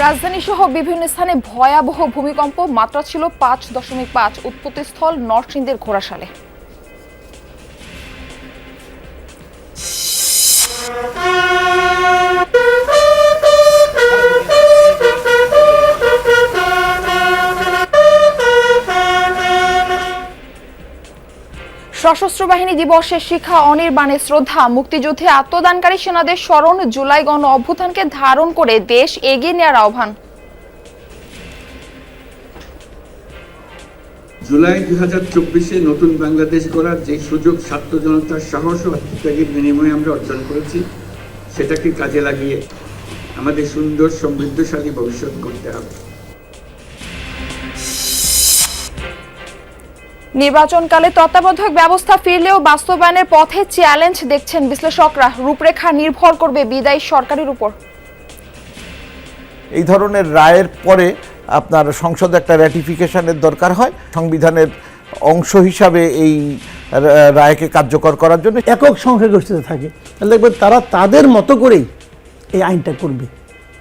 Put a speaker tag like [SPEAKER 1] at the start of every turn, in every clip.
[SPEAKER 1] রাজধানী সহ বিভিন্ন স্থানে ভয়াবহ ভূমিকম্প মাত্রা ছিল পাঁচ দশমিক পাঁচ উৎপত্তিস্থল নরসিংদের ঘোড়াশালে। সশস্ত্র বাহিনী দিবসে শিখা অনির্বাণে শ্রদ্ধা, মুক্তিযুদ্ধে আত্মদানকারী সেনাদের স্মরণ, জুলাই গণ অভ্যুত্থানকে ধারণ করে দেশ এগিয়ে নেওয়ার আহ্বান।
[SPEAKER 2] জুলাই দুই হাজার চব্বিশে নতুন বাংলাদেশ গড়ার যে সুযোগ ছাত্র জনতার সাহস ও আত্মত্যাগের বিনিময়ে আমরা অর্জন করেছি, সেটাকে কাজে লাগিয়ে আমাদের সুন্দর সমৃদ্ধশালী ভবিষ্যৎ করতে হবে।
[SPEAKER 1] নির্বাচনকালে তত্ত্বাবধায়ক ব্যবস্থা ফিরলেও বাস্তবায়নের পথে চ্যালেঞ্জ দেখছেন বিশ্লেষকরা। রূপরেখা নির্ভর করবে বিদায়ী সরকারের উপর।
[SPEAKER 3] এই ধরনের রায়ের পরে আপনার সংসদে একটা র্যাটিফিকেশনের দরকার হয়। সংবিধানের অংশ হিসাবে এই রায়কে কার্যকর করার জন্য
[SPEAKER 4] একক সংখ্যাগরিষ্ঠতা থাকে। তাহলে দেখবেন তারা তাদের মতো করেই এই আইনটা করবে।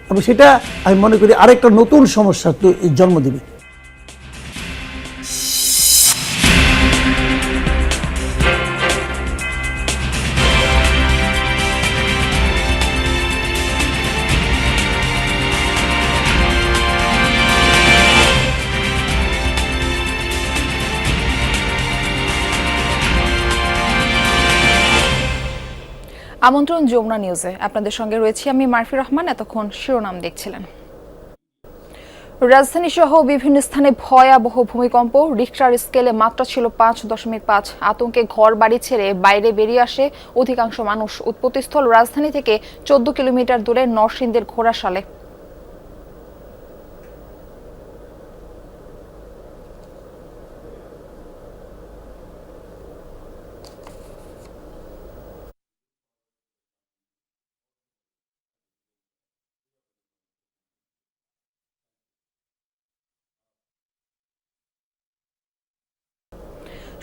[SPEAKER 4] এবং সেটা আমি মনে করি আরেকটা নতুন সমস্যা তো জন্ম দেবে
[SPEAKER 1] আমন্ত্রণ যমুনা নিউজে আপনাদের সঙ্গে রয়েছি আমি মারফি রহমান, এতক্ষণ শিরোনাম দেখছিলেন। রাজধানী সহ বিভিন্ন স্থানে ভয়াবহ ভূমিকম্প, রিক্টার স্কেলে মাত্রা ছিল পাঁচ দশমিক পাঁচ। আতঙ্কে ঘর বাড়ি ছেড়ে বাইরে বেরিয়ে আসে অধিকাংশ মানুষ। উৎপত্তিস্থল রাজধানী থেকে চোদ্দ কিলোমিটার দূরে নরসিংদের ঘোড়াশালে।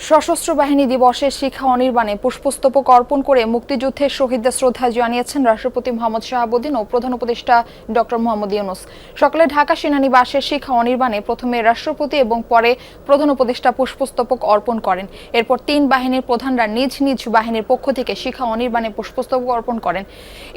[SPEAKER 1] সশস্ত্র বাহিনী দিবসে শিখা অনির্বাণে পুষ্পস্তবক অর্পণ করে মুক্তিযুদ্ধের শহীদদের শ্রদ্ধা জানিয়েছেন রাষ্ট্রপতি মোহাম্মদ শাহাবুদ্দিন ও প্রধান উপদেষ্টা ডক্টর মোহাম্মদ ইউনুস। সকালে ঢাকা সেনানিবাসে শিখা অনির্বাণে প্রথমে রাষ্ট্রপতি এবং পরে প্রধান উপদেষ্টা পুষ্পস্তবক অর্পণ করেন। এরপর তিন বাহিনীর প্রধানরা নিজ নিজ বাহিনীর পক্ষ থেকে শিখা অনির্বাণে পুষ্পস্তবক অর্পণ করেন।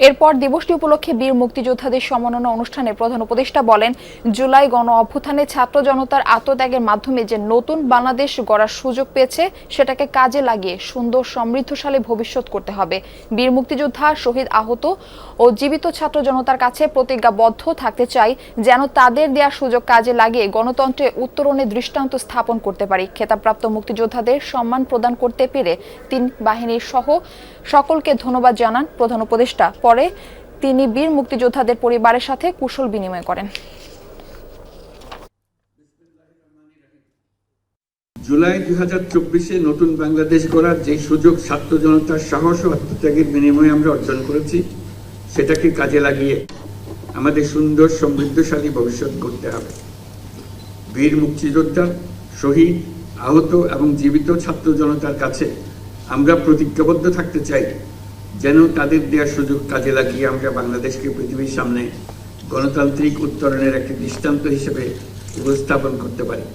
[SPEAKER 1] এরপর দিবসটি উপলক্ষে বীর মুক্তিযোদ্ধাদের সম্মাননা অনুষ্ঠানে প্রধান উপদেষ্টা বলেন, জুলাই গণ অভ্যুত্থানে ছাত্র জনতার আত্মত্যাগের মাধ্যমে যে নতুন বাংলাদেশ গড়ার সুযোগ পেয়েছে সেটাকে কাজে লাগিয়ে সুন্দর সমৃদ্ধশালী ভবিষ্যৎ করতে হবে। বীর মুক্তিযোদ্ধা শহীদ আহত ও জীবিত ছাত্র জনতার কাছে প্রতিজ্ঞাবদ্ধ থাকতে চাই, যেন তাদের দেওয়া সুযোগ কাজে লাগিয়ে গণতন্ত্রে উত্তরণে দৃষ্টান্ত স্থাপন করতে পারি। খেতাবপ্রাপ্ত মুক্তিযোদ্ধাদের সম্মান প্রদান করতে পেরে তিন বাহিনীর সহ সকলকে ধন্যবাদ জানান প্রধান উপদেষ্টা। পরে তিনি বীর মুক্তিযোদ্ধাদের পরিবারের সাথে কুশল বিনিময় করেন।
[SPEAKER 2] জুলাই দুই হাজার চব্বিশে নতুন বাংলাদেশ গড়ার যে সুযোগ ছাত্র জনতার সাহস ও আত্মত্যাগের বিনিময়ে আমরা অর্জন করেছি, সেটাকে কাজে লাগিয়ে আমাদের সুন্দর, সমৃদ্ধশালী ভবিষ্যৎ গড়তে হবে। বীর মুক্তিযোদ্ধা, শহীদ, আহত এবং জীবিত ছাত্র জনতার কাছে আমরা প্রতিজ্ঞাবদ্ধ থাকতে চাই, যেন তাদের দেওয়ার সুযোগ কাজে লাগিয়ে আমরা বাংলাদেশকে পৃথিবীর সামনে গণতান্ত্রিক উত্তরণের একটি দৃষ্টান্ত হিসেবে উপস্থাপন করতে পারি।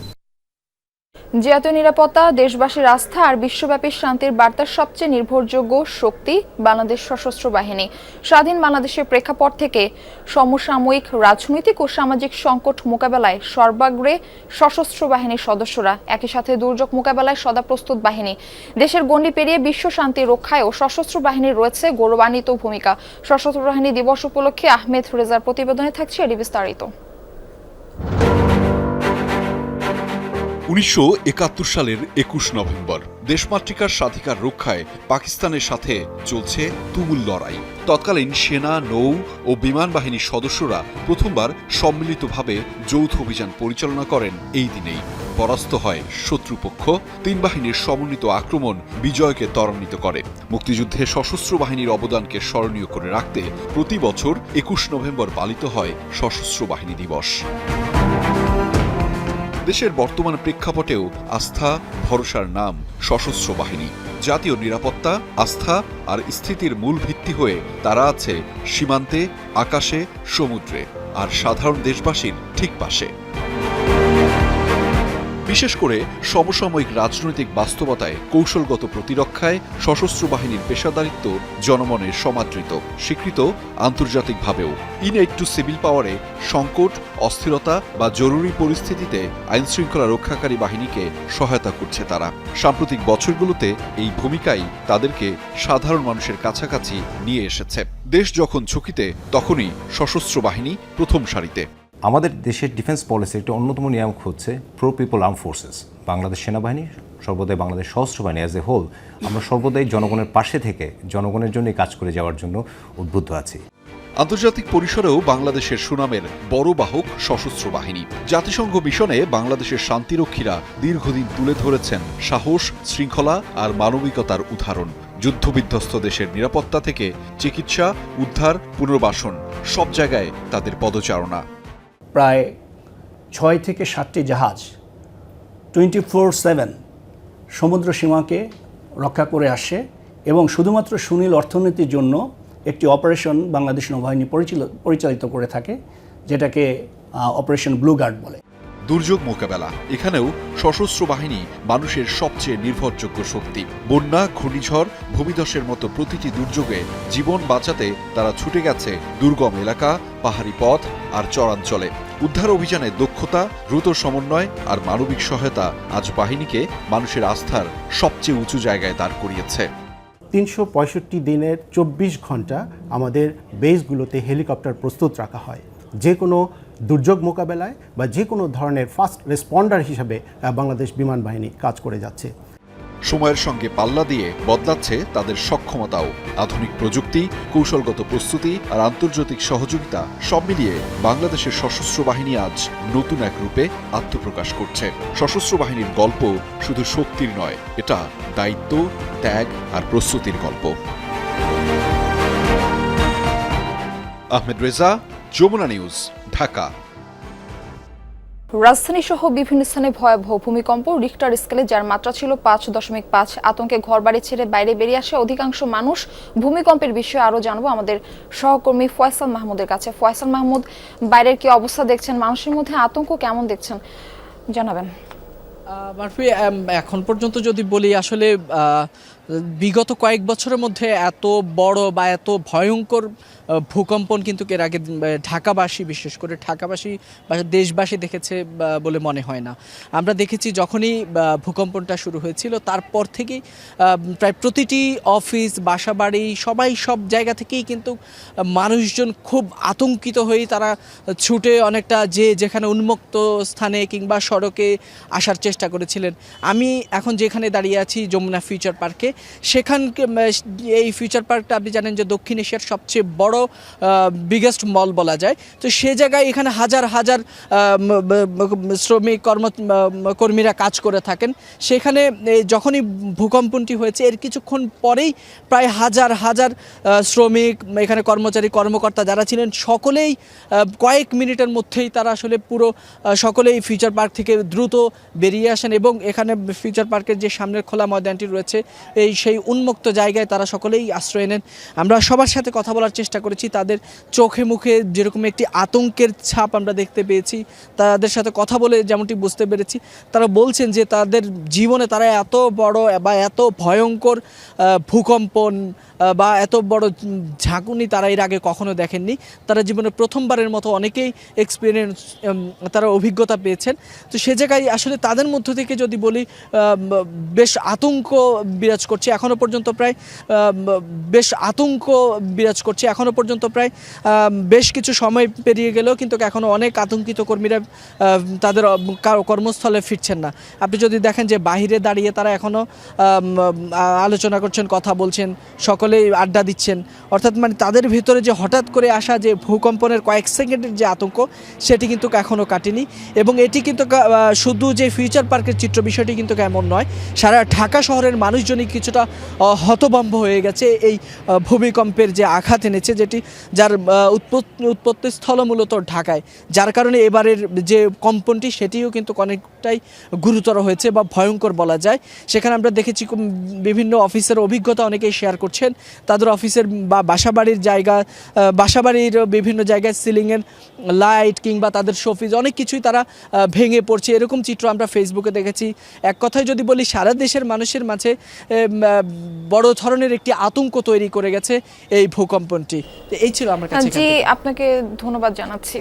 [SPEAKER 1] জাতীয় নিরাপত্তা, দেশবাসীর আস্থা আর বিশ্বব্যাপী শান্তির বার্তার সবচেয়ে নির্ভরযোগ্য শক্তি বাংলাদেশ সশস্ত্র বাহিনী। স্বাধীন বাংলাদেশের প্রেক্ষাপট থেকে সমসাময়িক রাজনৈতিক ও সামাজিক সংকট মোকাবেলায় সর্বাগ্রে সশস্ত্র বাহিনীর সদস্যরা, একই সাথে দুর্যোগ মোকাবেলায় সদা প্রস্তুত বাহিনী। দেশের গণ্ডি পেরিয়ে বিশ্ব শান্তি রক্ষায়ও সশস্ত্র বাহিনীর রয়েছে গৌরবান্বিত ভূমিকা। সশস্ত্র বাহিনী দিবস উপলক্ষে আহমেদ রেজার প্রতিবেদনে থাকছে এটি বিস্তারিত।
[SPEAKER 5] উনিশশো একাত্তর সালের একুশ নভেম্বর, দেশমাতৃকার স্বাধিকার রক্ষায় পাকিস্তানের সাথে চলছে তুমুল লড়াই। তৎকালীন সেনা, নৌ ও বিমান বাহিনীর সদস্যরা প্রথমবার সম্মিলিতভাবে যৌথ অভিযান পরিচালনা করেন এই দিনেই। পরাস্ত হয় শত্রুপক্ষ, তিন বাহিনীর সমন্বিত আক্রমণ বিজয়কে ত্বরান্বিত করে। মুক্তিযুদ্ধে সশস্ত্র বাহিনীর অবদানকে স্মরণীয় করে রাখতে প্রতি বছর একুশ নভেম্বর পালিত হয় সশস্ত্র বাহিনী দিবস। দেশের বর্তমান প্রেক্ষাপটেও আস্থা, ভরসার নাম, সশস্ত্র বাহিনী, জাতীয় নিরাপত্তা, আস্থা আর স্থিতির মূল ভিত্তি হয়ে তারা আছে সীমান্তে, আকাশে, সমুদ্রে আর সাধারণ দেশবাসীর ঠিক পাশে। বিশেষ করে সমসাময়িক রাজনৈতিক বাস্তবতায় কৌশলগত প্রতিরক্ষায় সশস্ত্র বাহিনীর পেশাদারিত্ব জনমনের সমাদৃত, স্বীকৃত আন্তর্জাতিকভাবেও। ইনএইড টু সিভিল পাওয়ারে সংকট, অস্থিরতা বা জরুরি পরিস্থিতিতে আইনশৃঙ্খলা রক্ষাকারী বাহিনীকে সহায়তা করছে তারা। সাম্প্রতিক বছরগুলোতে এই ভূমিকাই তাদেরকে সাধারণ মানুষের কাছাকাছি নিয়ে এসেছে। দেশ যখন ঝুঁকিতে, তখনই সশস্ত্র বাহিনী প্রথম সারিতে।
[SPEAKER 6] আমাদের দেশের ডিফেন্স পলিসির একটি অন্যতম নিয়ামক হচ্ছে pro people armed forces Bangladesh সেনাবাহিনী, সর্বদাই বাংলাদেশ সশস্ত্র বাহিনী অ্যাজ এ হোল আমরা সর্বদাই জনগণের পাশে থেকে জনগণের জন্যই কাজ করে যাওয়ার জন্য উদ্বুদ্ধ আছি।
[SPEAKER 5] আন্তর্জাতিক পরিসরেও বাংলাদেশের সুনামের বড় বাহক সশস্ত্র বাহিনী। জাতিসংঘ মিশনে বাংলাদেশের শান্তিরক্ষীরা দীর্ঘদিন তুলে ধরেছেন সাহস, শৃঙ্খলা আর মানবিকতার উদাহরণ। যুদ্ধবিধ্বস্ত দেশের নিরাপত্তা থেকে চিকিৎসা, উদ্ধার, পুনর্বাসন, সব জায়গায় তাদের পদচারণা।
[SPEAKER 7] প্রায় ছয় থেকে সাতটি জাহাজ টোয়েন্টি ফোর সেভেন সমুদ্র সীমাকে রক্ষা করে আসে এবং শুধুমাত্র সুনীল অর্থনীতির জন্য একটি অপারেশন বাংলাদেশ নৌবাহিনী পরিচাল- পরিচালিত করে থাকে, যেটাকে অপারেশন ব্লু গার্ড বলে।
[SPEAKER 5] দুর্যোগ মোকাবেলা, এখানেও সশস্ত্র বাহিনী মানুষের সবচেয়ে নির্ভরযোগ্য শক্তি। বন্যা, ঘূর্ণিঝড়, ভূমিধসের মতো প্রতিটি দুর্যোগে জীবন বাঁচাতে তারা ছুটে গেছে দুর্গম এলাকা পাহাড়ি পথ আর চরাঞ্চলে। উদ্ধার অভিযানে দক্ষতা, দ্রুত সমন্বয় আর মানবিক সহায়তা আজ বাহিনীকে মানুষের আস্থার সবচেয়ে উঁচু জায়গায় দাঁড় করিয়েছে।
[SPEAKER 8] তিনশো পঁয়ষট্টি দিনের চব্বিশ ঘণ্টা আমাদের বেসগুলোতে হেলিকপ্টার প্রস্তুত রাখা হয়। যে কোনো দুর্যোগ মোকাবেলায় বা যে কোনো ধরনের ফার্স্ট রেসপন্ডার হিসাবে বাংলাদেশ বিমান বাহিনী কাজ করে যাচ্ছে।
[SPEAKER 5] সময়ের সঙ্গে পাল্লা দিয়ে বদলাচ্ছে তাদের সক্ষমতাও। আধুনিক প্রযুক্তি, কৌশলগত প্রস্তুতি আর আন্তর্জাতিক সহযোগিতা সব মিলিয়ে বাংলাদেশের সশস্ত্র বাহিনী আজ নতুন এক রূপে আত্মপ্রকাশ করছে। সশস্ত্র বাহিনীর গল্প শুধু শক্তির নয়, এটা দায়িত্ব, ত্যাগ আর প্রস্তুতির গল্প। আহমেদ রেজা, যমুনা নিউজ, ঢাকা।
[SPEAKER 1] রাজধানী সহ বিভিন্ন স্থানে ভয়াবহ ভূমিকম্প। রিক্টার স্কেলে যার মাত্রা ছিল পাঁচ দশমিক পাঁচ, আতঙ্কে ঘরবাড়ি ছেড়ে বাইরে বেরিয়ে আসে অধিকাংশ মানুষ। ভূমিকম্পের বিষয়ে আরও জানব আমাদের সহকর্মী ফয়সাল মাহমুদের কাছে। ফয়সাল মাহমুদ, বাইরের কি অবস্থা দেখছেন? মানুষের মধ্যে আতঙ্ক কেমন দেখছেন? জানাবেন।
[SPEAKER 9] এখন পর্যন্ত যদি বলি, আসলে বিগত কয়েক বছরের মধ্যে এত বড় বা এত ভয়ঙ্কর ভূকম্পন কিন্তু এর আগে ঢাকাবাসী, বিশেষ করে ঢাকাবাসী বা দেশবাসী দেখেছে বলে মনে হয় না। আমরা দেখেছি যখনই ভূকম্পনটা শুরু হয়েছিল, তারপর থেকেই প্রায় প্রতিটি অফিস, বাসাবাড়ি, সবাই সব জায়গা থেকেই কিন্তু মানুষজন খুব আতঙ্কিত হয়ে তারা ছুটে অনেকটা যে যেখানে উন্মুক্ত স্থানে কিংবা সড়কে আসার চেষ্টা করেছিলেন। আমি এখন যেখানে দাঁড়িয়ে আছি, যমুনা ফিউচার পার্কে সেখানকে এই ফিউচার পার্কটা আপনি জানেন যে দক্ষিণ এশিয়ার সবচেয়ে বড় বিগেস্ট মল বলা যায়। তো সে জায়গায় এখানে হাজার হাজার শ্রমিক, কর্ম কর্মীরা কাজ করে থাকেন। সেখানে যখনই ভূকম্পনটি হয়েছে, এর কিছুক্ষণ পরেই প্রায় হাজার হাজার শ্রমিক, এখানে কর্মচারী, কর্মকর্তা যারা ছিলেন, সকলেই কয়েক মিনিটের মধ্যেই তারা আসলে পুরো সকলেই ফিউচার পার্ক থেকে দ্রুত বেরিয়ে আসেন এবং এখানে ফিউচার পার্কের যে সামনের খোলা ময়দানটি রয়েছে এই সেই উন্মুক্ত জায়গায় তারা সকলেই আশ্রয় নেন। আমরা সবার সাথে কথা বলার চেষ্টা করেছি। তাদের চোখে মুখে যেরকম একটি আতঙ্কের ছাপ আমরা দেখতে পেয়েছি, তাদের সাথে কথা বলে যেমনটি বুঝতে পেরেছি, তারা বলছেন যে তাদের জীবনে তারা এত বড় বা এত ভয়ঙ্কর ভূকম্পন বা এত বড় ঝাঁকুনি তারা এর আগে কখনো দেখেননি। তারা জীবনে প্রথমবারের মতো অনেকেই এক্সপিরিয়েন্স তারা অভিজ্ঞতা পেয়েছেন। তো সে জায়গায় আসলে তাদের মধ্য থেকে যদি বলি বেশ আতঙ্ক বিরাজ করছে এখনও পর্যন্ত প্রায় বেশ আতঙ্ক বিরাজ করছে এখনও পর্যন্ত প্রায়। বেশ কিছু সময় পেরিয়ে গেলেও কিন্তু এখনও অনেক আতঙ্কিত কর্মীরা তাদের কর্মস্থলে ফিরছেন না। আপনি যদি দেখেন যে বাহিরে দাঁড়িয়ে তারা এখনও আলোচনা করছেন, কথা বলছেন সকলেই আড্ডা দিচ্ছেন। অর্থাৎ মানে তাদের ভিতরে যে হঠাৎ করে আসা যে ভূকম্পনের কয়েক সেকেন্ডের যে আতঙ্ক, সেটি কিন্তু এখনও কাটেনি। এবং এটি কিন্তু শুধু যে ফিউচার পার্কের চিত্র বিষয়টি কিন্তু এমন নয়, সারা ঢাকা শহরের মানুষজনই কিছুটা হতভম্ব হয়ে গেছে এই ভূমিকম্পের যে আঘাত এনেছে, যেটি যার উৎপত্তি উৎপত্তিস্থল মূলত ঢাকায়। যার কারণে এবারের যে কম্পনটি, সেটিও কিন্তু অনেকটা অনেকটাই গুরুতর হয়েছে বা ভয়ঙ্কর বলা যায়। সেখানে আমরা দেখেছি বিভিন্ন অফিসের অভিজ্ঞতা অনেকেই শেয়ার করছেন। তাদের অফিসের বা বাসাবাড়ির জায়গা বাসাবাড়ির বিভিন্ন জায়গায় সিলিংয়ের লাইট কিংবা তাদের শোফিজ অনেক কিছুই তারা ভেঙে পড়ছে। এরকম চিত্র আমরা ফেসবুকে দেখেছি। এক কথায় যদি বলি সারা দেশের মানুষের মাঝে বড় ধরনের একটি আতঙ্ক তৈরি করে গেছে এই ভূকম্পনটি। তো এই ছিল আমার কাছে।
[SPEAKER 1] আপনাকে ধন্যবাদ জানাচ্ছি।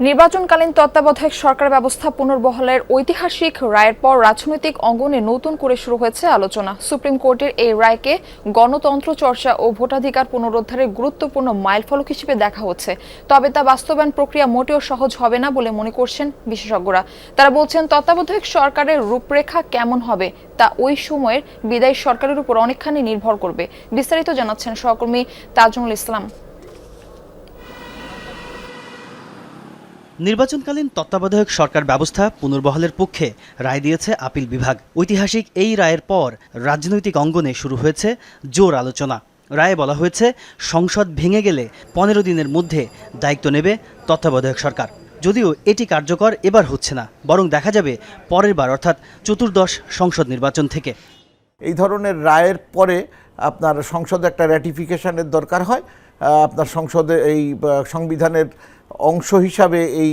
[SPEAKER 1] নির্বাচনকালীন তত্ত্বাবধায়ক সরকার ব্যবস্থা পুনর্বহালের ঐতিহাসিক রায়ের পর রাজনৈতিক অঙ্গনে নতুন করে শুরু হয়েছে আলোচনা। সুপ্রিম কোর্টের এই রায়কে গণতন্ত্র চর্চা ও ভোটাধিকার পুনরুদ্ধারের গুরুত্বপূর্ণ মাইলফলক হিসেবে দেখা হচ্ছে। তবে তা বাস্তবায়ন প্রক্রিয়া মোটেও সহজ হবে না বলে মনে করছেন বিশেষজ্ঞরা। তারা বলছেন, তত্ত্বাবধায়ক সরকারের রূপরেখা কেমন হবে তা ওই সময়ের বিদায়ী সরকারের উপর অনেকখানি নির্ভর করবে। বিস্তারিত জানাচ্ছেন সহকর্মী তাজুল ইসলাম।
[SPEAKER 10] নির্বাচনকালীন তত্ত্বাবধায়ক সরকার ব্যবস্থা পুনর্বহালের পক্ষে রায় দিয়েছে আপিল বিভাগ। ঐতিহাসিক এই রায়ের পর রাজনৈতিক অঙ্গনে শুরু হয়েছে জোর আলোচনা। রায়ে বলা হয়েছে, সংসদ ভেঙে গেলে পনেরো দিনের মধ্যে দায়িত্ব নেবে তত্ত্বাবধায়ক সরকার। যদিও এটি কার্যকর এবার হচ্ছে না, বরং দেখা যাবে পরের বার, অর্থাৎ চতুর্দশ সংসদ নির্বাচন থেকে।
[SPEAKER 3] এই ধরনের রায়ের পরে আপনার সংসদে একটা র্যাটিফিকেশনের দরকার হয়। আপনার সংসদে এই সংবিধানের অংশ হিসাবে এই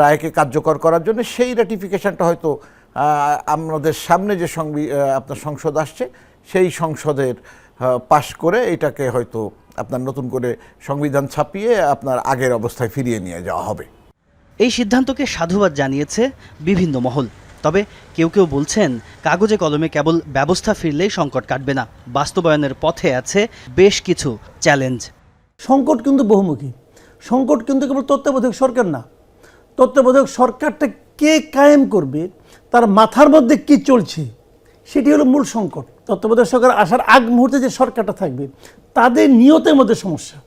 [SPEAKER 3] রায়কে কার্যকর করার জন্য সেই র্যাটিফিকেশনটা হয়তো আমাদের সামনে যে সংবি আপনার সংসদ আসছে সেই সংসদের পাশ করে এটাকে হয়তো আপনার নতুন করে সংবিধান ছাপিয়ে আপনার আগের অবস্থায় ফিরিয়ে নিয়ে যাওয়া হবে।
[SPEAKER 10] এই সিদ্ধান্তকে সাধুবাদ জানিয়েছে বিভিন্ন মহল। তবে কেউ কেউ বলছেন কাগজে কলমে কেবল ব্যবস্থা ফিরলেই সংকট কাটবে না। বাস্তবায়নের পথে আছে বেশ কিছু চ্যালেঞ্জ
[SPEAKER 4] সংকট কিন্তু বহুমুখী। সংকট কিন্তু কেবল তত্ত্বাবধায়ক সরকার না। তত্ত্বাবধায়ক সরকারটা কে কায়েম করবে তার মাথার মধ্যে কি চলছে সেটি হলো মূল সংকট। তত্ত্বাবধায়ক সরকার আসার আগ মুহূর্তে যে সরকারটা থাকবে তাদের নিয়তের মধ্যে সমস্যা।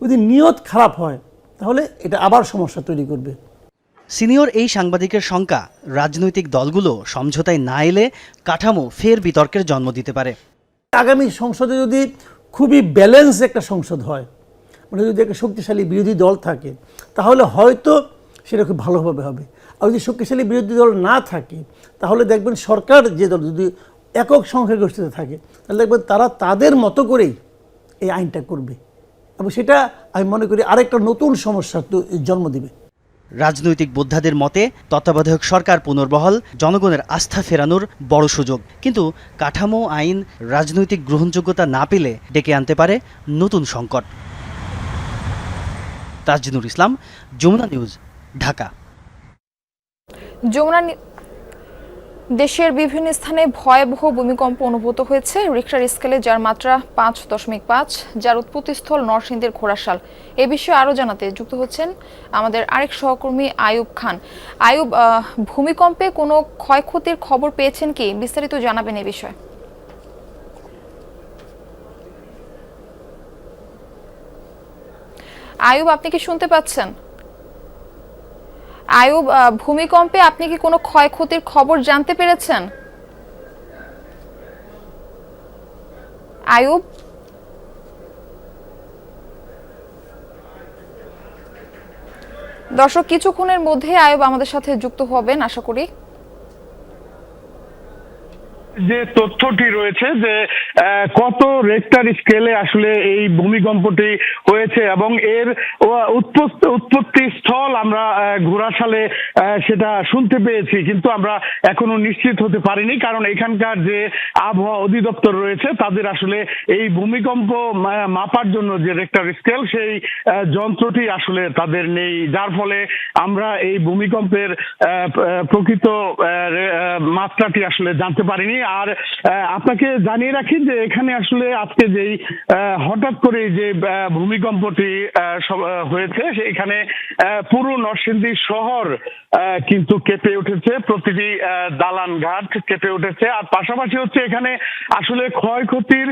[SPEAKER 4] যদি নিয়ত খারাপ হয় তাহলে এটা আবার সমস্যা তৈরি করবে।
[SPEAKER 10] সিনিয়র এই সাংবাদিকের শঙ্কা রাজনৈতিক দলগুলো সমঝোতায় না এলে কাঠামো ফের বিতর্কের জন্ম দিতে পারে।
[SPEAKER 4] আগামী সংসদে যদি খুবই ব্যালেন্স একটা সংসদ হয় মানে যদি একটা শক্তিশালী বিরোধী দল থাকে, তাহলে হয়তো সেটা খুব ভালোভাবে হবে। আর যদি শক্তিশালী বিরোধী দল না থাকে, তাহলে দেখবেন সরকার যে দল যদি একক সংখ্যাগরিষ্ঠতা থাকে, তাহলে দেখবেন তারা তাদের মতো করেই এই আইনটা করবে। এবং সেটা আমি মনে করি আরেকটা নতুন সমস্যার তো- জন্ম দেবে।
[SPEAKER 10] রাজনৈতিক বোদ্ধাদের মতে, তত্ত্বাবধায়ক সরকার পুনর্বহাল, জনগণের আস্থা ফেরানোর বড় সুযোগ। কিন্তু কাঠামো, আইন, রাজনৈতিক গ্রহণযোগ্যতা না পেলে ডেকে আনতে পারে নতুন সংকট। তাজনুর ইসলাম, যমুনা নিউজ, ঢাকা।
[SPEAKER 1] যমুনা দেশের বিভিন্ন স্থানে ভয়াবহ ভূমিকম্প অনুভূত হয়েছে। রিক্টার স্কেলে যার মাত্রা পাঁচ দশমিক পাঁচ, যার উৎপত্তিস্থল নরসিংদীর ঘোড়াশাল। এ বিষয়ে আরও জানাতে যুক্ত হচ্ছেন আমাদের আরেক সহকর্মী আয়ুব খান। আয়ুব ভূমিকম্পে কোনো ক্ষয়ক্ষতির খবর পেয়েছেন কি? বিস্তারিত জানাবেন এ বিষয়ে। আয়ুব, আপনি কি শুনতে পাচ্ছেন? আয়ুব ভূমিকম্পে আপনি কি কোনো ক্ষয়ক্ষতির খবর জানতে পেরেছেন? আয়ুব? দর্শক, কিছুক্ষণের মধ্যে আয়ুব আমাদের সাথে যুক্ত হবেন, আশা করি।
[SPEAKER 11] যে তথ্যটি রয়েছে যে কত রেক্টার স্কেলে আসলে এই ভূমিকম্পটি হয়েছে এবং এর উৎপত্তি স্থল আমরা আহ, ঘোড়াশালে সেটা শুনতে পেয়েছি কিন্তু আমরা এখনও নিশ্চিত হতে পারিনি কারণ এখানকার যে আবহাওয়া অধিদপ্তর রয়েছে তাদের আসলে এই ভূমিকম্প মাপার জন্য যে রেক্টার স্কেল সেই যন্ত্রটি আসলে তাদের নেই যার ফলে আমরা এই ভূমিকম্পের প্রকৃত মাত্রাটি আসলে জানতে পারিনি। আর আপনাকে জানিয়ে রাখি যে এখানে আসলে আজকে যেই হঠাৎ করে যে ভূমিকম্পটি হয়েছে সেখানে পুরো নরসিংদী শহর কিন্তু কেঁপে উঠেছে প্রতিটি দালান ঘাট কেঁপে উঠেছে। আর পাশাপাশি হচ্ছে এখানে আসলে ক্ষয়ক্ষতির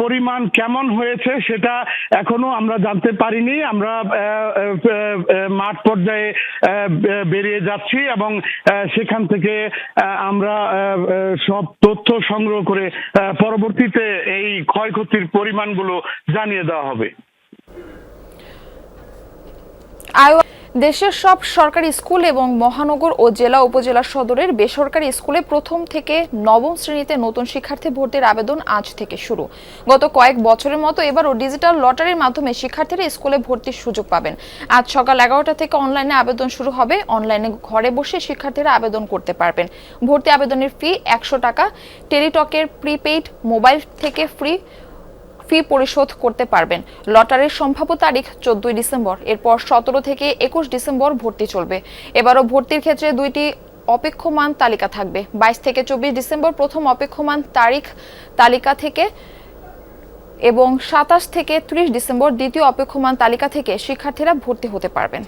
[SPEAKER 11] পরিমাণ কেমন হয়েছে সেটা এখনও আমরা জানতে পারিনি। আমরা মাঠ পর্যায়ে বেরিয়ে যাচ্ছি এবং সেখান থেকে আমরা সব তথ্য সংগ্রহ করে পরবর্তীতে এই ক্ষয়ক্ষতির পরিমাণগুলো জানিয়ে দেওয়া হবে।
[SPEAKER 1] দেশের সব সরকারি স্কুল এবং মহানগর ও জেলা উপজেলা সদরের বেসরকারি স্কুলে প্রথম থেকে নবম শ্রেণীতে নতুন শিক্ষার্থী ভর্তির আবেদন আজ থেকে শুরু। গত কয়েক বছরের মতো এবারও ডিজিটাল লটারির মাধ্যমে শিক্ষার্থীরা স্কুলে ভর্তির সুযোগ পাবেন। আজ সকাল এগারোটা থেকে অনলাইনে আবেদন শুরু হবে। অনলাইনে ঘরে বসে শিক্ষার্থীরা আবেদন করতে পারবেন। ভর্তি আবেদনের ফি একশো টাকা। টেলিটকের প্রিপেইড মোবাইল থেকে ফ্রি। ফি পরিশোধ করতে পারবেন। লটারির সম্ভাব্য তারিখ চোদ্দই ডিসেম্বর, এরপর সতেরো থেকে একুশ ডিসেম্বর ভর্তি চলবে। এবারও ভর্তির ক্ষেত্রে দুইটি অপেক্ষমান তালিকা থাকবে। বাইশ থেকে চব্বিশ ডিসেম্বর প্রথম অপেক্ষমান তারিখ তালিকা থেকে এবং সাতাশ থেকে ত্রিশ ডিসেম্বর দ্বিতীয় অপেক্ষমান তালিকা থেকে শিক্ষার্থীরা ভর্তি হতে পারবেন।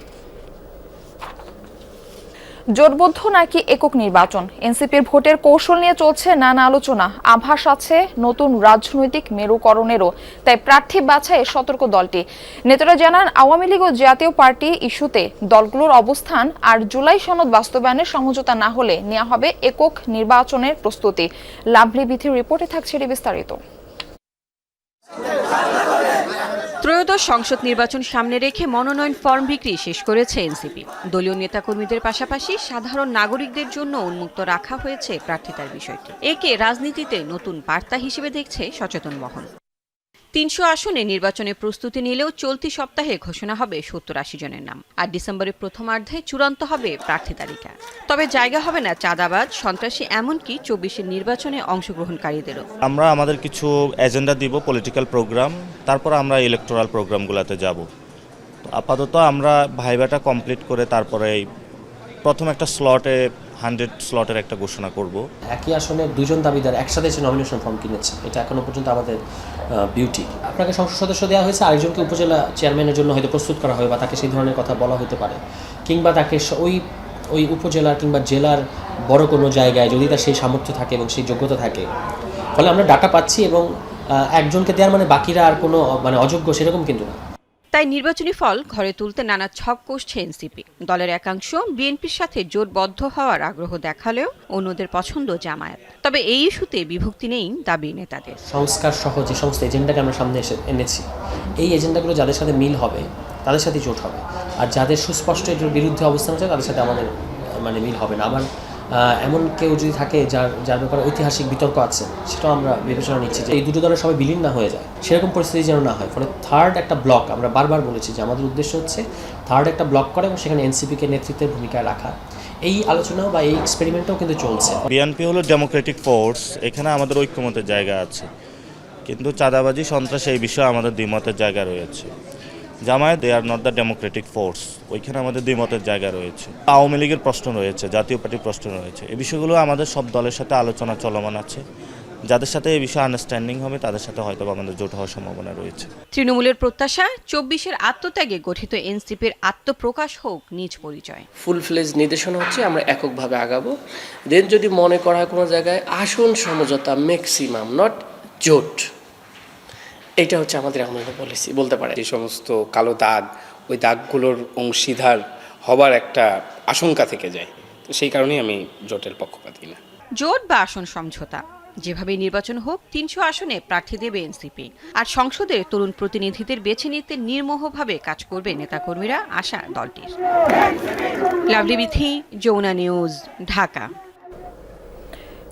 [SPEAKER 1] জোটবদ্ধ নাকি একক নির্বাচন? এনসিপির ভোটের কৌশল নিয়ে চলছে নানা আলোচনা। আভাস আছে নতুন রাজনৈতিক মেরুকরণেরও, তাই প্রার্থী বাছাই সতর্ক দলটি। নেতারা জানান, আওয়ামী লীগ ও জাতীয় পার্টি ইস্যুতে দলগুলোর অবস্থান আর জুলাই সনদ বাস্তবায়নের সমঝোতা না হলে নেওয়া হবে একক নির্বাচনের প্রস্তুতি। লাভলি বিধির রিপোর্টে থাকছে বিস্তারিত।
[SPEAKER 12] ত্রয়োদশ সংসদ নির্বাচন সামনে রেখে মনোনয়ন ফর্ম বিক্রি শেষ করেছে এনসিপি। দলীয় নেতাকর্মীদের পাশাপাশি সাধারণ নাগরিকদের জন্য উন্মুক্ত রাখা হয়েছে প্রার্থিতার বিষয়টি। একে রাজনীতিতে নতুন বার্তা হিসেবে দেখছে সচেতন মহল। তিনশো আসনে নির্বাচনে প্রস্তুতি নিলেও চলতি সপ্তাহে ঘোষণা হবে সত্তর আশি জনের নাম। আর ডিসেম্বরের প্রথমার্ধে চূড়ান্ত হবে প্রার্থী তালিকা। তবে জায়গা হবে না চাঁদাবাজ সন্ত্রাসী এমনকি চব্বিশের নির্বাচনে অংশগ্রহণকারীদেরও।
[SPEAKER 13] আমরা আমাদের কিছু এজেন্ডা দিব পলিটিক্যাল প্রোগ্রাম তারপর আমরা ইলেকটোরাল প্রোগ্রামগুলোতে যাব। তো আপাতত আমরা ভাইবাটা কমপ্লিট করে তারপরে প্রথম একটা স্লটে হান্ড্রেড স্লটের একটা ঘোষণা করব।
[SPEAKER 14] একই আসনে দুজন দাবিদার একসাথে এসে নমিনেশন ফর্ম কিনেছে। এটা এখনও পর্যন্ত আমাদের বিউটি আপনাকে সংসদ সদস্য দেওয়া হয়েছে, আরেকজনকে উপজেলা চেয়ারম্যানের জন্য হয়তো প্রস্তুত করা হবে বা তাকে সেই ধরনের কথা বলা হতে পারে। কিংবা তাকে ওই ওই উপজেলার কিংবা জেলার বড় কোনো জায়গায় যদি তার সেই সামর্থ্য থাকে এবং সেই যোগ্যতা থাকে। ফলে আমরা ডাটা পাচ্ছি এবং একজনকে দেওয়ার মানে বাকিরা আর কোনো মানে অযোগ্য সেরকম কিন্তু না।
[SPEAKER 12] তাই নির্বাচনী ফল ঘরে তুলতে নানা ছক কষছে এনসিপি। দলের একাংশ বিএনপির সাথে জোটবদ্ধ হওয়ার আগ্রহ দেখালেও অন্যদের পছন্দ জামায়াত। তবে এই ইস্যুতে বিভক্তি নেই দাবি নেতাদের।
[SPEAKER 14] সংস্কার সহ যে সমস্ত এজেন্ডাকে আমরা সামনে এসে এনেছি। এই এজেন্ডাগুলো যাদের সাথে মিল হবে, তাদের সাথে জোট হবে। আর যাদের সুস্পষ্ট বিরুদ্ধে অবস্থান আছে, তাদের সাথে আমাদের মানে মিল হবে না। আবার এমন কেউ যদি থাকে যার যার ব্যাপারে ঐতিহাসিক বিতর্ক আছে, সেটাও আমরা বিবেচনা নিচ্ছি যে এই দুটো দলের সবাই বিলীন না হয়ে যায়। সেরকম পরিস্থিতি যেন না হয়। ফলে থার্ড একটা ব্লক আমরা বারবার বলেছি যে আমাদের উদ্দেশ্য হচ্ছে থার্ড একটা ব্লক করে এবং সেখানে এনসিপিকে নেতৃত্বের ভূমিকায় রাখা। এই আলোচনাও বা এই এক্সপেরিমেন্টও কিন্তু চলছে।
[SPEAKER 13] বিএনপি হলো ডেমোক্রেটিক ফোর্স এখানে আমাদের ঐক্যমতের জায়গা আছে। কিন্তু চাঁদাবাজি, সন্ত্রাস এই বিষয়ে আমাদের দ্বিমতের জায়গা রয়েছে। Jamaat they are not the democratic force ওইখানে আমাদের দুই মতের জায়গা রয়েছে। আওয়ামী লীগের প্রশ্ন রয়েছে জাতীয় পার্টির প্রশ্ন রয়েছে। এই বিষয়গুলো আমাদের সব দলের সাথে আলোচনা চলমান আছে। যাদের সাথে এই বিষয়ে আন্ডারস্ট্যান্ডিং হবে তাদের সাথে হয়তো বা আমাদের জোট হওয়ার সম্ভাবনা রয়েছে।
[SPEAKER 12] তৃণমূলের প্রত্যাশা চব্বিশের আত্মত্যাগে গঠিত এনসিপির আত্মপ্রকাশ হোক নিজ পরিচয়।
[SPEAKER 14] ফুল ফ্লেজ নির্দেশনা হচ্ছে আমরা এককভাবে আগাবো। দেন যদি মনে করা হয় কোনো জায়গায় আসন সমঝোতা ম্যাক্সিমাম নট জোট। এটা হচ্ছে আমাদের আমাদের পলিসি বলতে পারে
[SPEAKER 15] যে সমস্ত কালো দাগ ওই দাগগুলোর অংশীদার হবার একটা আশঙ্কা থেকে যায়। তো সেই কারণেই আমি জোটের পক্ষপাতী না
[SPEAKER 12] জোট বা আসন সমঝোতা যেভাবে নির্বাচন হোক তিনশো আসনে প্রার্থী দেবে এনসিপি। আর সংসদে তরুণ প্রতিনিধিদের বেছে নিতে নির্মোহভাবে কাজ করবে নেতাকর্মীরা আশা দলটির। লাভলি বিথি যমুনা নিউজ ঢাকা।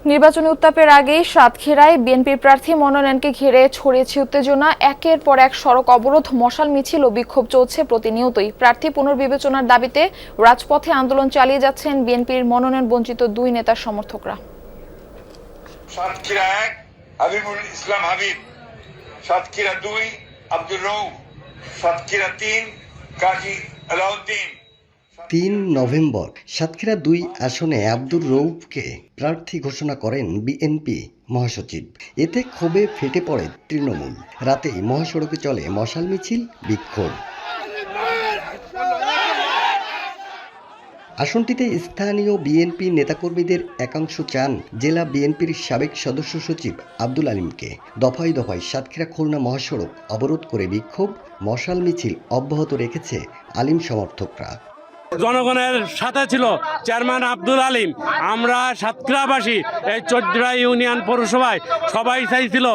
[SPEAKER 1] নির্বাচনী উত্তাপের আগেই সাতক্ষীরায় বিএনপির প্রার্থী মনোনয়নকে ঘিরে ছড়িয়েছে উত্তেজনা। একের পর এক সড়ক অবরোধ, মশাল মিছিল ও বিক্ষোভ চলছে প্রতিনিয়তই। প্রার্থী পুনর্বিবেচনার দাবিতে রাজপথে আন্দোলন চালিয়ে যাচ্ছেন বিএনপির মনোনয়ন বঞ্চিত দুই নেতার সমর্থকরা।
[SPEAKER 16] সাতক্ষীরা এক হাবিবুল ইসলাম হাবিব, সাতক্ষীরা দুই আব্দুর রৌফ সাতক্ষীরা তিন কাজী আলাউদ্দিন।
[SPEAKER 17] তিন নভেম্বর সাতক্ষীরা দুই আসনে আব্দুর রৌফকে প্রার্থী ঘোষণা করেন বিএনপি মহাসচিব। এতে ক্ষোভে ফেটে পড়ে তৃণমূল। রাতেই মহাসড়কে চলে মশাল মিছিল, বিক্ষোভ। আসনটিতে স্থানীয় বিএনপি নেতাকর্মীদের একাংশ চান জেলা বিএনপির সাবেক সদস্য সচিব আব্দুল আলিমকে। দফায় দফায় সাতক্ষীরা খুলনা মহাসড়ক অবরোধ করে বিক্ষোভ, মশাল মিছিল অব্যাহত রেখেছে আলিম সমর্থকরা।
[SPEAKER 18] জনগণের সাথে ছিল চেয়ারম্যান আব্দুল আলিম। আমরা সাতক্ষীরাবাসী এই চোদ্দা ইউনিয়ন পৌরসভায় সবাই চাইছিল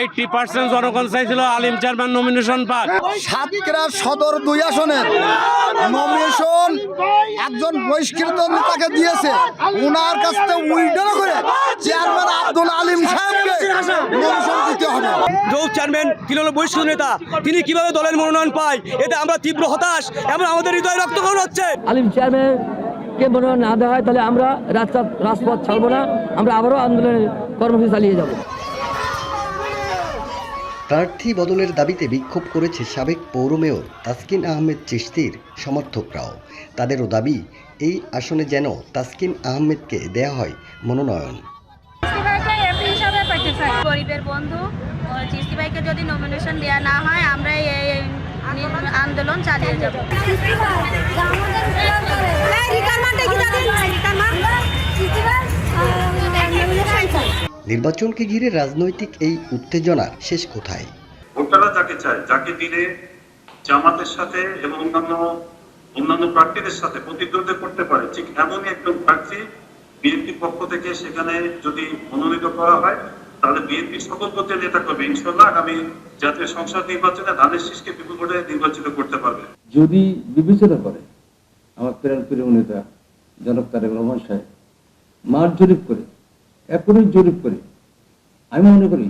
[SPEAKER 18] এইটি পার্সেন্ট জনগণ চাইছিল আলিম চেয়ারম্যান নমিনেশন পাক।
[SPEAKER 19] সাতক্ষীরা সদর দুই আসনের নমিনেশন একজন বহিষ্কৃত নেতাকে দিয়েছে। ওনার কাছ থেকে উইড্রো করে চেয়ারম্যান আব্দুল আলিম সাহেবকে নমিনেশন দিতে হবে।
[SPEAKER 20] যৌ চেয়ারম্যান তিনি হলো বহিষ্কৃত নেতা। তিনি কীভাবে দলের মনোনয়ন পায় এতে আমরা তীব্র হতাশ এবং আমাদের হৃদয় রক্তক্ষরণ হচ্ছে।
[SPEAKER 14] আলিম চেয়ারম্যান কে মনোনয়ন না দেওয়া হয় তাহলে আমরা রাস্তা রাজপথ ছাড়বো না আমরা আবারও আন্দোলনের কর্মসূচি চালিয়ে যাব।
[SPEAKER 17] প্রার্থী বদলের দাবিতে বিক্ষোভ করেছে সাবেক পৌর মেয়র তাসকিন আহমেদ চিশতির সমর্থকরাও। তাদেরও দাবি এই আসনে যেন তাসকিন আহমেদকে দেয়া হয় মনোনয়ন।
[SPEAKER 21] গরিবের বন্ধু চিস্তি ভাইকে যদি নমিনেশন দেওয়া না হয় আমরা এই আন্দোলন চালিয়ে যাব।
[SPEAKER 17] নির্বাচনকে ঘিরে রাজনৈতিক এই উত্তেজনা শেষ কোথায়
[SPEAKER 22] ভোটাররা যাকে চায় যাকে দিলে জামাতের সাথে এবং অন্যান্য অন্যান্য প্রার্থীদের সাথে প্রতিদ্বন্দ্বিতা করতে পারে ঠিক এমনই একজন প্রার্থী বিএনপির পক্ষ থেকে সেখানে যদি মনোনীত করা হয় তাহলে বিএনপি সকল পথে নেতা করবে ইনশাল্লাহ আগামী জাতীয় সংসদ নির্বাচনে ধানের শীষকে বিপুল ভোটে নির্বাচিত করতে পারবে।
[SPEAKER 23] যদি বিবেচনা করে আমার প্রেরণ প্রিয় নেতা জনক তারেক রহমান সাহেব মাঠ জরিপ করে এখনই জরিপ করে আমি মনে করি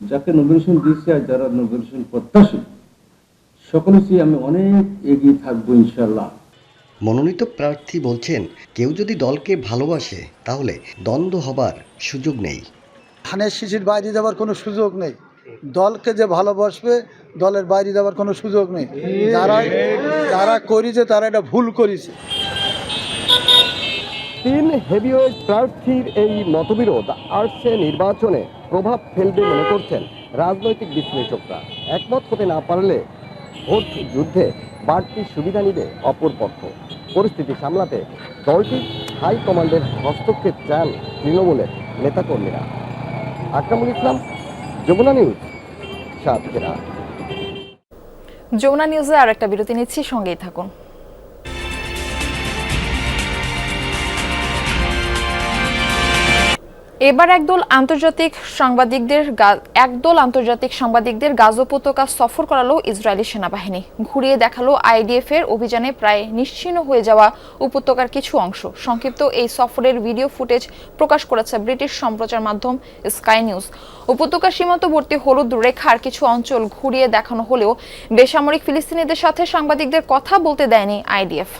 [SPEAKER 23] যাকে নমিনেশন দিয়েছে আর যারা নমিনেশন প্রত্যাশী সকলের চেয়ে আমি অনেক এগিয়ে থাকব ইনশাল্লাহ
[SPEAKER 17] মনোনীত প্রার্থী বলছেন কেউ যদি দলকে ভালোবাসে তাহলে দ্বন্দ্ব হবার সুযোগ নেই।
[SPEAKER 19] ধানের শিশির বাইরে যাওয়ার কোনো সুযোগ নেই। দলকে যে ভালোবাসবে, দলের বাইরে যাওয়ার কোনো সুযোগ নেই। যারা যারা করেছে, তারা এটা ভুল করেছে।
[SPEAKER 24] তিন হেভিওয়েট প্রার্থীর এই মতবিরোধ আসছে নির্বাচনে। প্রভাব ফেলবে মনে করছেন রাজনৈতিক বিশ্লেষকরা। একমত হতে না পারলে ভোট যুদ্ধে বাড়তি সুবিধা নিবে অপর পক্ষ। পরিস্থিতি সামলাতে দলটি হাইকমান্ডের হস্তক্ষেপ চান তৃণমূলের নেতাকর্মীরা। আকরামুল ইসলাম যমুনা নিউজ সাতক্ষীরা।
[SPEAKER 1] যমুনা নিউজে আর একটা বিরতি নিচ্ছি সঙ্গেই থাকুন। এবার একদল আন্তর্জাতিক সাংবাদিকদের একদল আন্তর্জাতিক সাংবাদিকদের গাজ উপত্যকা সফর করালো ইসরায়েলি সেনাবাহিনী। ঘুরিয়ে দেখাল আইডিএফ এর অভিযানে প্রায় নিশ্চিহ্ন হয়ে যাওয়া উপত্যকার কিছু অংশ। সংক্ষিপ্ত এই সফরের ভিডিও ফুটেজ প্রকাশ করেছে ব্রিটিশ সম্প্রচার মাধ্যম স্কাই নিউজ। উপত্যকার সীমান্তবর্তী হলুদ রেখার কিছু অঞ্চল ঘুরিয়ে দেখানো হলেও বেসামরিক ফিলিস্তিনিদের সাথে সাংবাদিকদের কথা বলতে দেয়নি আইডিএফ।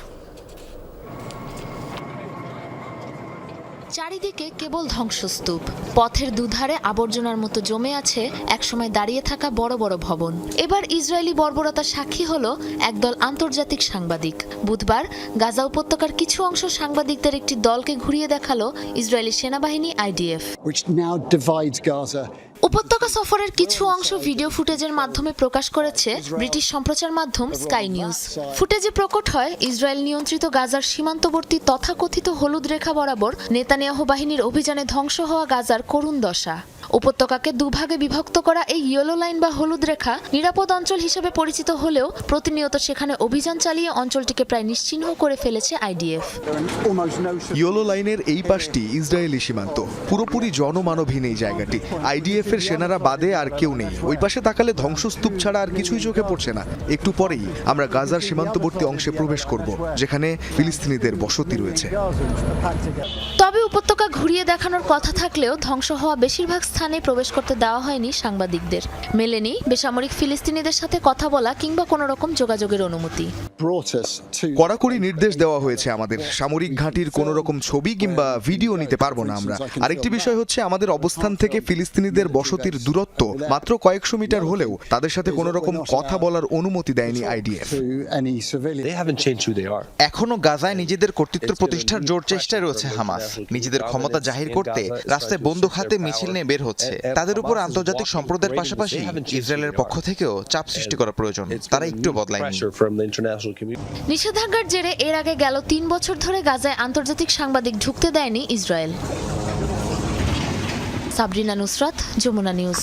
[SPEAKER 25] চারিদিকে কেবল ধ্বংসস্তূপ। পথের দুধারে আবর্জনার মতো জমে আছে একসময় দাঁড়িয়ে থাকা বড় বড় ভবন। এবার ইসরায়েলি বর্বরতা সাক্ষী হল একদল আন্তর্জাতিক সাংবাদিক। বুধবার গাজা উপত্যকার কিছু অংশ সাংবাদিকদের একটি দলকে ঘুরিয়ে দেখাল ইসরায়েলি সেনাবাহিনী আইডিএফ। উপত্যকা সফরের কিছু অংশ ভিডিও ফুটেজের মাধ্যমে প্রকাশ করেছে ব্রিটিশ সম্প্রচার মাধ্যম স্কাই নিউজ। ফুটেজে প্রকট হয় ইসরায়েল নিয়ন্ত্রিত গাজার সীমান্তবর্তী তথাকথিত হলুদ রেখা বরাবর নেতানিয়াহ বাহিনীর অভিযানে ধ্বংস হওয়া গাজার করুণ দশা। উপত্যকাকে দুভাগে বিভক্ত করা এই ইয়েলো লাইন বা হলুদ রেখা নিরাপদ অঞ্চল হিসেবে পরিচিত হলেও প্রতিনিয়ত সেখানে অভিযান চালিয়ে অঞ্চলটিকে প্রায় নিশ্চিহ্ন করে ফেলেছে আইডিএফ।
[SPEAKER 26] ইয়োলো লাইনের এই পাশটি ইসরায়েলি সীমান্ত। পুরোপুরি জনমানবহীন এই জায়গাটি। আইডিএফ এর সেনারা বাদে আর কেউ নেই। ওই পাশে তাকালে ধ্বংসস্তূপ ছাড়া আর কিছুই চোখে পড়ছে না। একটু পরেই আমরা গাজার সীমান্তবর্তী অংশে প্রবেশ করব যেখানে ফিলিস্তিনিদের বসতি রয়েছে।
[SPEAKER 25] তবে উপত্যকা ঘুরিয়ে দেখানোর কথা থাকলেও ধ্বংস হওয়া বেশিরভাগ স্থানে প্রবেশ করতে দেওয়া হয়নি সাংবাদিকদের। মেলেনি বেসামরিক ফিলিস্তিনিদের সাথে কথা বলা কিংবা কোনো রকম যোগাযোগের অনুমতি।
[SPEAKER 26] কড়াকড়ি নির্দেশ দেওয়া হয়েছে আমাদের। সামরিক ঘাঁটির কোনো রকম ছবি কিংবা ভিডিও নিতে পারব না আমরা। আরেকটি বিষয় হচ্ছে আমাদের অবস্থান থেকে ফিলিস্তিনিদের বসতির দূরত্ব মাত্র কয়েকশো মিটার হলেও তাদের সাথে কোনো রকম কথা বলার অনুমতি দেয়নি আইডিএফ.
[SPEAKER 27] এখনও গাজায় নিজেদের কর্তৃত্ব প্রতিষ্ঠার জোর চেষ্টায় রয়েছে হামাস। নিজেদের ক্ষমতা জাহির করতে রাস্তায় বন্দুক হাতে মিছিল নিয়ে বের হচ্ছে। তাদের উপর আন্তর্জাতিক সম্প্রদায়ের পাশাপাশি ইসরায়েলের পক্ষ থেকেও চাপ সৃষ্টি করা প্রয়োজন। তারা একটু বদলায়নি.
[SPEAKER 25] নিষেধাজ্ঞার জেরে এর আগে গেল তিন বছর ধরে গাজায় আন্তর্জাতিক সাংবাদিক ঢুকতে দেয়নি ইসরায়েল। সাবরিনা নুসরাত যমুনা নিউজ।